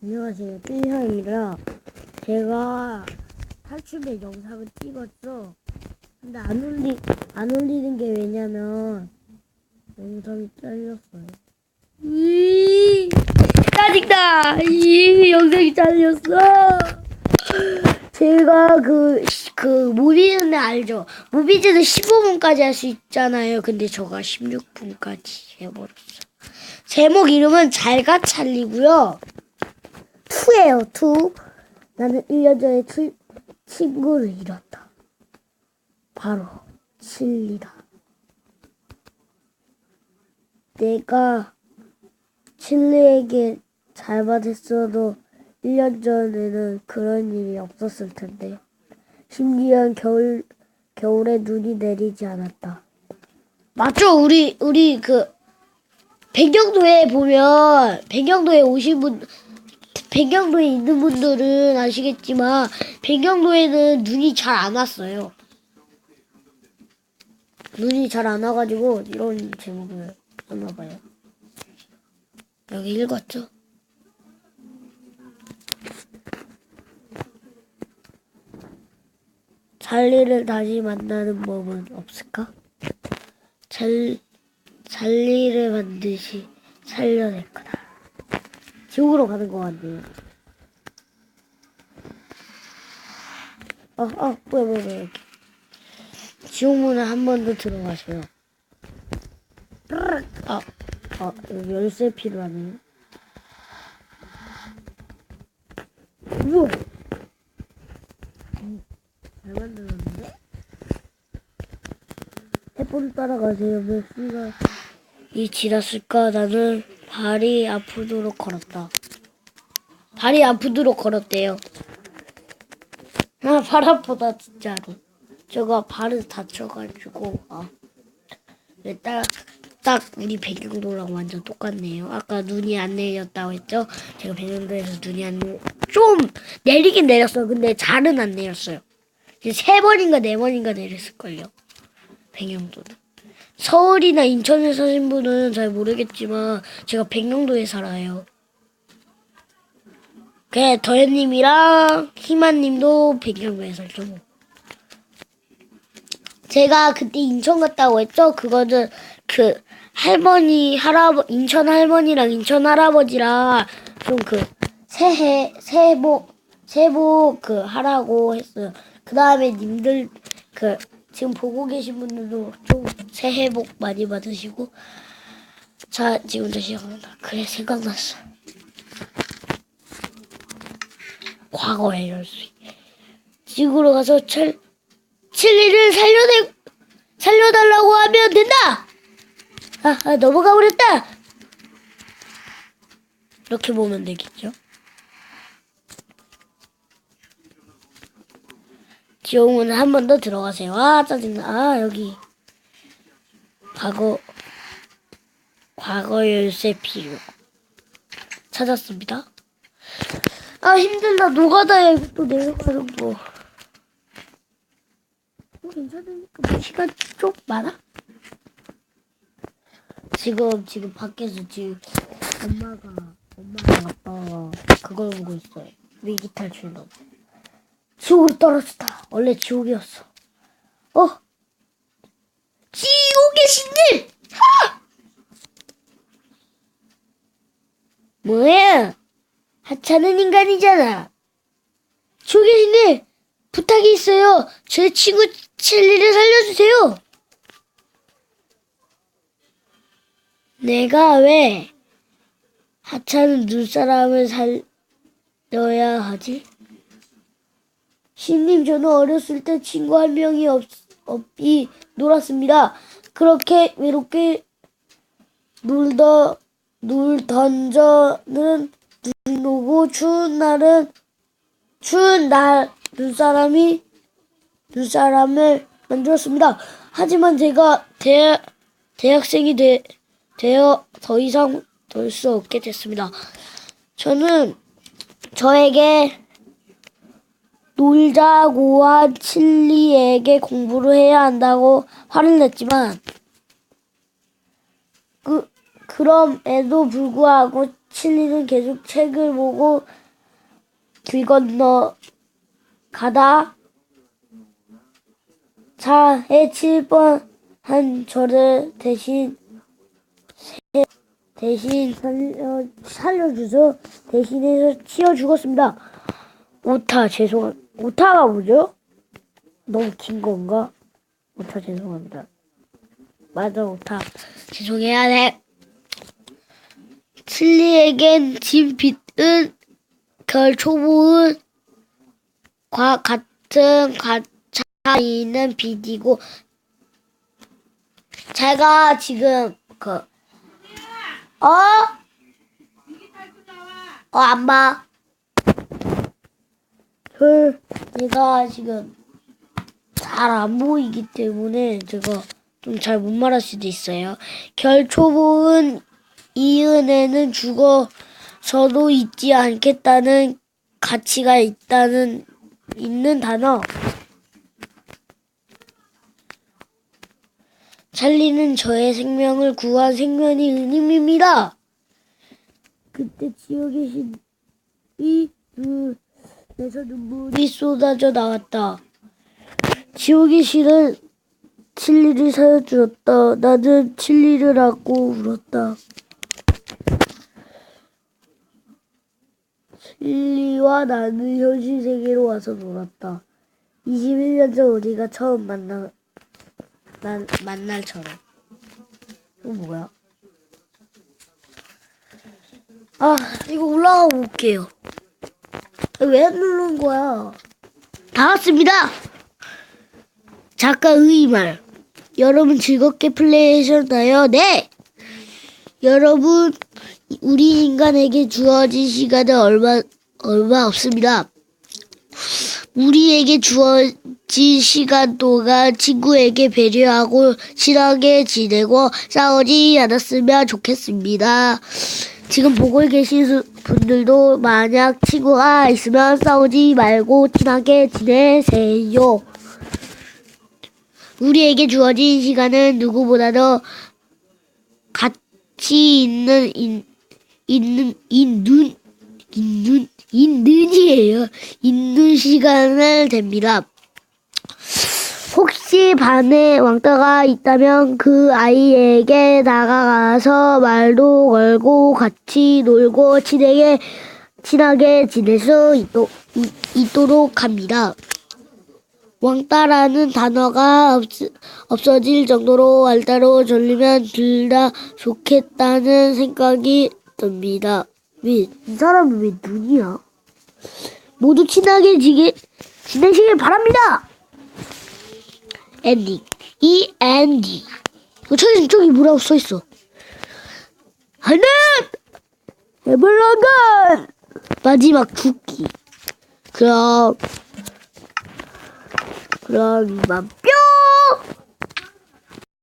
안녕하세요. 삐형입니다. 제가 탈출의 영상을 찍었어. 근데 안 올리, 안 올리는 게 왜냐면 영상이 잘렸어요. 이 짜증나! 이 영상이 잘렸어! 제가 그, 그, 무비즈는 알죠? 무비즈는 15분까지 할 수 있잖아요. 근데 저가 16분까지 해버렸어. 제목 이름은 잘가 찰리고요. 투예요, 투. 나는 1년 전에 투, 친구를 잃었다. 바로 칠리다. 내가 칠리에게 잘못했어도 1년 전에는 그런 일이 없었을 텐데. 심지어 겨울, 겨울에 눈이 내리지 않았다. 맞죠? 우리, 우리 그, 백령도에 보면, 백령도에 오신 분, 백령도에 있는 분들은 아시겠지만 백령도에는 눈이 잘 안 왔어요. 눈이 잘 안 와가지고 이런 제목을 썼나봐요. 여기 읽었죠? 잘리를 다시 만나는 법은 없을까? 잘, 잘리를 반드시 살려낼 거다. 지옥으로 가는 것 같네요. 아, 아, 뭐야, 뭐야, 뭐야. 지옥문을 한 번 더 들어가세요. 아, 아, 열쇠 필요하네요. 우와! 음, 잘 만들었는데? 햇불 따라가세요. 몇 시간 이 지났을까? 나는 발이 아프도록 걸었다. 발이 아프도록 걸었대요. 아, 발 아프다, 진짜로. 저가 발을 다쳐가지고, 아. 왜 딱, 딱 우리 백령도랑 완전 똑같네요. 아까 눈이 안 내렸다고 했죠? 제가 백령도에서 눈이 안, 내- 좀 내리긴 내렸어요. 근데 잘은 안 내렸어요. 이제 세 번인가 네 번인가 내렸을걸요. 백령도는. 서울이나 인천에 사신 분은 잘 모르겠지만 제가 백령도에 살아요. 그래 더현님이랑 희만님도 백령도에 살죠. 뭐. 제가 그때 인천 갔다고 했죠. 그거는 그 할머니 할아버 인천 할머니랑 인천 할아버지랑 좀 그 새해 새복 새복 그 하라고 했어요. 그 다음에 님들 그 지금 보고 계신 분들도 좀 새해 복 많이 받으시고 자 지금부터 시작합니다. 그래 생각났어. 과거의 열쇠. 지구로 가서 칠 칠리를 살려내 살려달라고 하면 된다. 아, 아 넘어가 버렸다. 이렇게 보면 되겠죠. 지옥문을 한 번 더 들어가세요. 아, 짜증나. 아, 여기. 과거, 과거 열쇠 필요. 찾았습니다. 아, 힘들다. 노가다야. 이거 또 내려가는 거. 어, 괜찮으니까 뭐 시간 좀 많아? 지금, 지금 밖에서 지금 엄마가, 엄마랑 아빠가 그걸 보고 있어요. 위기 탈출도. 지옥으로 떨어졌다. 원래 지옥이었어. 어? 지옥의 신들! 하! 뭐야? 하찮은 인간이잖아. 지옥의 신들! 부탁이 있어요. 제 친구 첼리를 살려주세요. 내가 왜 하찮은 눈사람을 살려야 하지? 신님, 저는 어렸을 때 친구 한 명이 없, 없이 놀았습니다. 그렇게 외롭게 놀다, 놀 던져는 눈 오고 추운 날은 추운 날 눈사람이 눈사람을 만들었습니다. 하지만 제가 대, 대학생이 되, 되어 더 이상 놀 수 없게 됐습니다. 저는 저에게 놀자고 한 칠리에게 공부를 해야 한다고 화를 냈지만 그 그럼에도 불구하고 칠리는 계속 책을 보고 길 건너 가다 차에 칠 뻔한 저를 대신 세- 대신 살려, 살려줘서 대신해서 치워 죽었습니다. 오타 죄송 오타가 뭐죠? 너무 긴 건가? 오타 죄송합니다. 맞아 오타 죄송해야 돼. 칠리에겐 진빛은 결초보은 과 같은 가차 있는 빛이고 제가 지금 그 어? 어, 안 봐. 헐, 제가 지금 잘 안 보이기 때문에 제가 좀 잘 못 말할 수도 있어요. 결초보은 이은혜는 죽어서도 잊지 않겠다는 가치가 있다는 있는 단어. 찰리는 저의 생명을 구한 생명이 은임입니다. 그때 지옥의 신이 눈에서 눈물이 쏟아져 나왔다. 지옥의 신은 칠리를 살려주었다. 나는 칠리를 안고 울었다. 칠리와 나는 현실 세계로 와서 놀았다. 21년 전 우리가 처음 만나 난 만날처럼. 이거 뭐야? 아, 이거 올라가 볼게요. 왜안 누른 거야? 다 왔습니다. 작가의 말. 여러분 즐겁게 플레이하셨나요? 네. 여러분 우리 인간에게 주어진 시간은 얼마 얼마 없습니다. 우리에게 주어진 시간 동안 친구에게 배려하고 친하게 지내고 싸우지 않았으면 좋겠습니다. 지금 보고 계신 수- 분들도 만약 친구가 있으면 싸우지 말고 친하게 지내세요. 우리에게 주어진 시간은 누구보다도 가치 있는 인, 있는 있는 있는 있는이에요. 있는 시간을 됩니다. 혹시 반에 왕따가 있다면 그 아이에게 다가가서 말도 걸고 같이 놀고 친하게 친하게 지낼 수 있도, 있, 있도록 합니다. 왕따라는 단어가 없, 없어질 정도로 왕따로 졸리면 둘 다 좋겠다는 생각이 듭니다. 왜, 이 사람은 왜 눈이야? 모두 친하게 지게, 지내시길 바랍니다! 엔딩. 이 엔딩. 어, 저기, 저기 뭐라고 써있어. 하나! 에블라간! 마지막 죽기. 그럼, 그럼 이만 뿅!